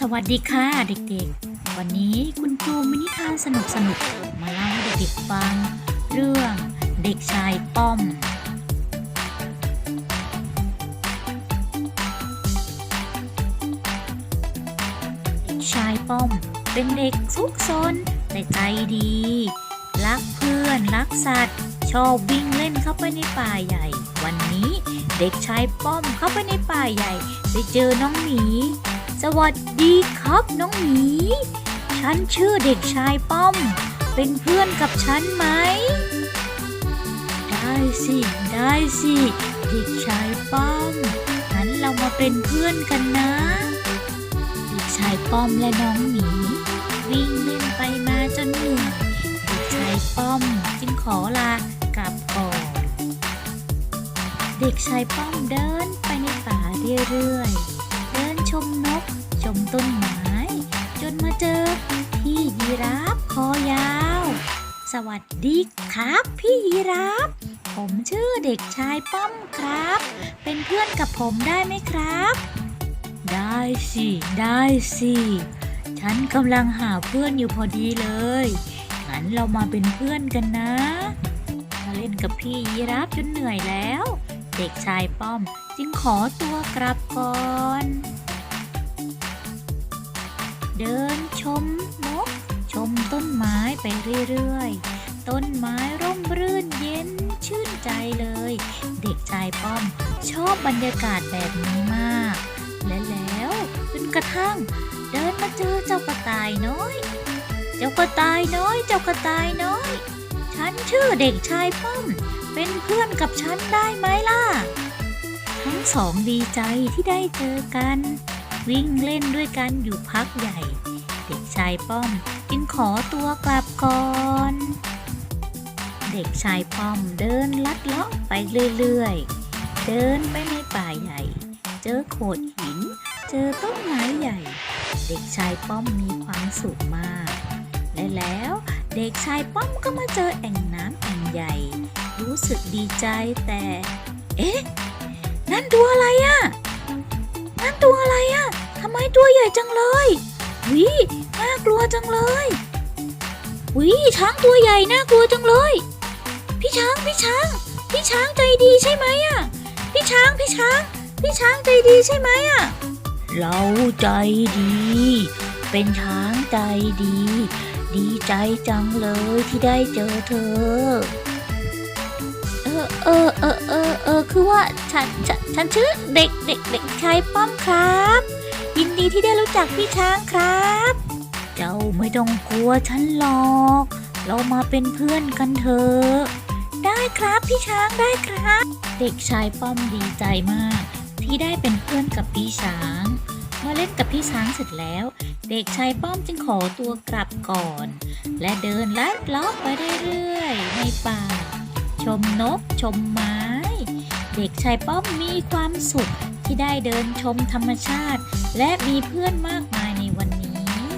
สวัสดีค่ะเด็กๆ วันนี้คุณครูมินิทานสนุกๆมาเล่าให้เด็กๆฟัง เรื่องเด็กชายป้อม เด็กชายป้อมเป็นเด็กซุกซนแต่ใจดี รักเพื่อนรักสัตว์ ชอบวิ่งเล่นเข้าไปในป่าใหญ่ วันนี้เด็กชายป้อมเข้าไปในป่าใหญ่ได้เจอน้องหมี สวัสดีครับน้องหมี ฉันชื่อเด็กชายป้อม เป็นเพื่อนกับฉันไหม ได้สิ ได้สิ เด็กชายป้อมงั้นเรามาเป็นเพื่อนกันนะ เด็กชายป้อมและน้องหมี วิ่งเล่นไปมาจนเหนื่อยเด็กชายป้อมจึงขอลากลับก่อน เด็กชายป้อมเดินไปในป่าเรื่อยๆ มนก ชมต้นไม้ จนมาเจอ พี่ยีราฟคอยาว สวัสดีครับ พี่ยีราฟ ผมชื่อเด็กชายป้อมครับ เป็นเพื่อนกับผมได้ไหมครับ ได้สิ ได้สิ ฉันกำลังหาเพื่อนอยู่พอดีเลย งั้นเรามาเป็นเพื่อนกันนะ มาเล่นกับพี่ยีราฟจนเหนื่อยแล้ว เด็กชายป้อมจึงขอตัวกลับก่อน เดินชมนกชมต้นไม้ไปเรื่อยๆ ต้นไม้ร่มรื่นเย็นชื่นใจเลย เด็กชายป้อมชอบบรรยากาศแบบนี้มาก และแล้วจนกระทั่ง เดินมาเจอเจ้ากระต่ายน้อย เจ้ากระต่ายน้อย เจ้ากระต่ายน้อย ฉันชื่อเด็กชายป้อม เป็นเพื่อนกับฉันได้ไหมล่ะ ทั้งสองดีใจที่ได้เจอกัน วิ่งเล่นด้วยกันอยู่พักใหญ่ เด็กชายป้อมจึงขอตัวกลับก่อน เด็กชายป้อมเดินลัดเลาะไปเรื่อยๆ เดินไปในป่าใหญ่ เจอโขดหิน เจอต้นไม้ใหญ่ เด็กชายป้อมมีความสุขมาก และแล้วเด็กชายป้อมก็มาเจอแอ่งน้ำแอ่งใหญ่ รู้สึกดีใจแต่ เอ๊ะ นั่นตัวอะไรอะ ตัวใหญ่จังเลยวิน่ากลัวจังเลยวิช้างตัวใหญ่น่ากลัวจังเลย พี่ช้างพี่ช้าง พี่ช้างใจดีใช่ไหมอะพี่ช้างพี่ช้าง พี่ช้างใจดีใช่ไหมอะเราใจดี เป็นช้างใจดี ดีใจจังเลยที่ได้เจอเธอ เออเออเออเออเออคือว่าฉันฉันฉันชื่อเด็กเด็กเด็กชายป้อมครับ ยินดีที่ได้รู้จักพี่ช้างครับ เจ้าไม่ต้องกลัวฉันหรอก เรามาเป็นเพื่อนกันเถอะ ได้ครับพี่ช้างได้ครับ เด็กชายป้อมดีใจมาก ที่ได้เป็นเพื่อนกับพี่ช้างเมื่อเล่นกับพี่ช้างเสร็จแล้ว เด็กชายป้อมจึงขอตัวกลับก่อน และเดินลัดเลาะไปเรื่อยๆในป่า ชมนกชมไม้ เด็กชายป้อมมีความสุขที่ได้เดินชมธรรมชาติ และมีเพื่อนมากมายในวันนี้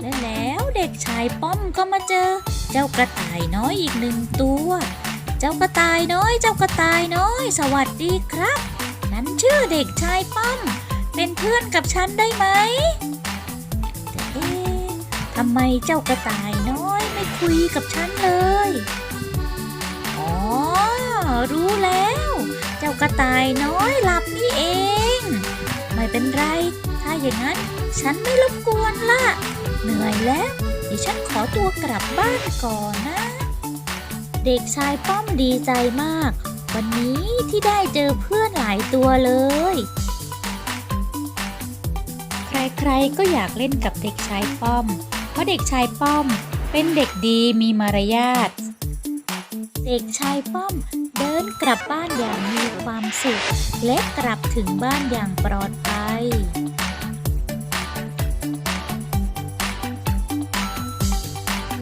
และแล้วเด็กชายป้อมก็มาเจอ เจ้ากระต่ายน้อยอีกหนึ่งตัว เจ้ากระต่ายน้อย เจ้ากระต่ายน้อย สวัสดีครับฉันชื่อเด็กชายป้อม เป็นเพื่อนกับฉันได้ไหมแต่เอ๊ะทำไมเจ้ากระต่ายน้อยไม่คุยกับฉันเลยอ๋อรู้แล้ว เจ้ากระต่ายน้อยหลับนี่เอง เป็นไร ถ้าอย่างนั้น ฉันไม่รบกวนละเหนื่อยแล้วเดี๋ยวฉันขอตัวกลับบ้านก่อนนะ เด็กชายป้อมดีใจมาก วันนี้ที่ได้เจอเพื่อนหลายตัวเลย ใครๆก็อยากเล่นกับเด็กชายป้อม เพราะเด็กชายป้อมเป็นเด็กดีมีมารยาท เด็กชายป้อม เดินกลับบ้านอย่างมีความสุข และกลับถึงบ้านอย่างปลอดภัย